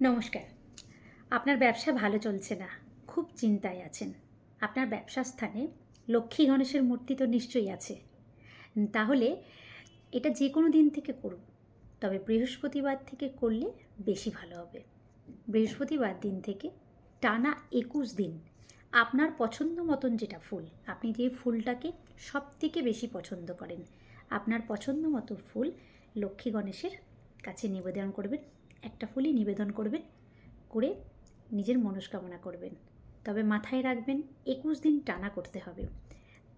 নমস্কার। আপনার ব্যবসা ভালো চলছে না, খুব চিন্তায় আছেন। আপনার ব্যবসা স্থানে লক্ষ্মী গণেশের মূর্তি তো নিশ্চয়ই আছে। তাহলে এটা যে কোনো দিন থেকে করুন, তবে বৃহস্পতিবার থেকে করলে বেশি ভালো হবে। বৃহস্পতিবার দিন থেকে টানা একুশ দিন আপনার পছন্দ মতন যেটা ফুল, আপনি যে ফুলটাকে সব থেকে বেশি পছন্দ করেন, আপনার পছন্দ মতো ফুল লক্ষ্মী গণেশের কাছে নিবেদন করবেন। একটা ফুলই নিবেদন করবেন, করে নিজের মনস্কামনা করবেন। তবে মাথায় রাখবেন, একুশ দিন টানা করতে হবে।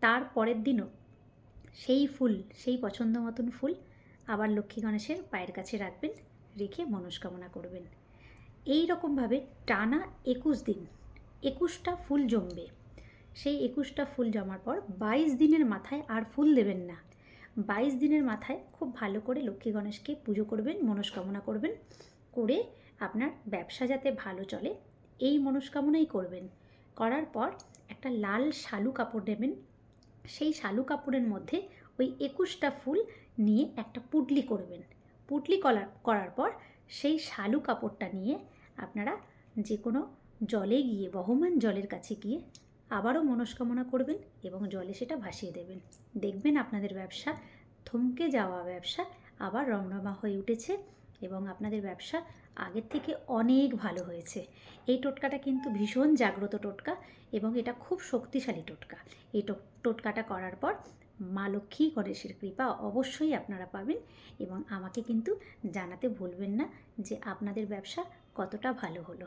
তার পরের দিনও সেই ফুল, সেই পছন্দ মতন ফুল আবার লক্ষ্মী গণেশের পায়ের কাছে রাখবেন, রেখে মনস্কামনা করবেন। এই রকমভাবে টানা একুশ দিন, একুশটা ফুল জমবে। সেই একুশটা ফুল জমার পর বাইশ দিনের মাথায় আর ফুল দেবেন না। বাইশ দিনের মাথায় খুব ভালো করে লক্ষ্মী গণেশকে পুজো করবেন, মনস্কামনা করবেন। করে আপনার ব্যবসা যাতে ভালো চলে, এই মনস্কামনাই করবেন। করার পর একটা লাল শালু কাপড় নেবেন। সেই শালু কাপড়ের মধ্যে ওই একুশটা ফুল নিয়ে একটা পুটলি করবেন। পুটলি করার করার পর সেই শালু কাপড়টা নিয়ে আপনারা যে কোনো জলে গিয়ে, বহমান জলের কাছে গিয়ে আবারও মনস্কামনা করবেন এবং জলে সেটা ভাসিয়ে দেবেন। দেখবেন আপনাদের ব্যবসা থমকে যাওয়া ব্যবসা আবার রমরমা হয়ে উঠেছে। এবং আপনাদের ব্যবসা আগের থেকে অনেক ভালো হয়েছে। এই টোটকাটা কিন্তু ভীষণ জাগ্রত টোটকা এবং এটা খুব শক্তিশালী টোটকা। এই টোটকাটা করার পর মা লক্ষ্মী গণেশের কৃপা অবশ্যই আপনারা পাবেন এবং আমাকে কিন্তু জানাতে ভুলবেন না যে আপনাদের ব্যবসা কতটা ভালো হলো।